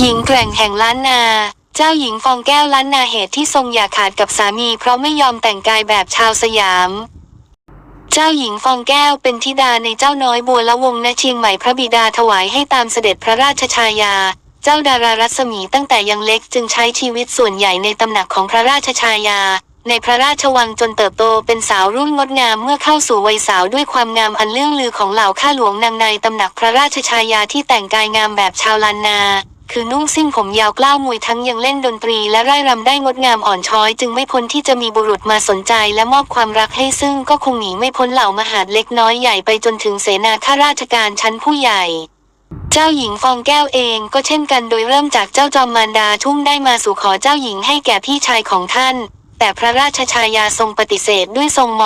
หญิงแกร่งแห่งล้านนา เจ้าหญิงฟองแก้วล้านนาเหตุที่ทรงอย่าขาดกับสามีเพราะไม่ยอมแต่งกายแบบชาวสยาม เจ้าหญิงฟองแก้วเป็นธิดาในเจ้าน้อยบัวละวงณเชียงใหม่พระบิดาถวายให้ตามเสด็จพระราชชายา เจ้าดารารัศมีตั้งแต่ยังเล็กจึงใช้ชีวิตส่วนใหญ่ในตำหนักของพระราชชายา ในพระราชวังจนเติบโตเป็นสาวรุ่งงดงามเมื่อเข้าสู่วัยสาวด้วยความงามอันเลื่องลือของเหล่าข้าหลวงนางในตำหนักพระราชชายาที่แต่งกายงามแบบชาวล้านนา คือนุ่งสิ้นผมยาวกล้าวมวยทั้งยังเล่นดนตรีและไร่รำได้งดงามอ่อนช้อย จึงไม่พ้นที่จะมีบุรุษมาสนใจและมอบความรักให้ซึ่งก็คงหนีไม่พ้นเหล่ามหาดเล็กน้อยใหญ่ไปจนถึงเสนาข้าราชการชั้นผู้ใหญ่เจ้าหญิงฟองแก้วเองก็เช่นกันโดยเริ่มจากเจ้าจอมมารดาทุ่งได้มาสู่ขอเจ้าหญิงให้แก่พี่ชายของท่าน แต่พระราชชายาทรงปฏิเสธด้วยทรงมอง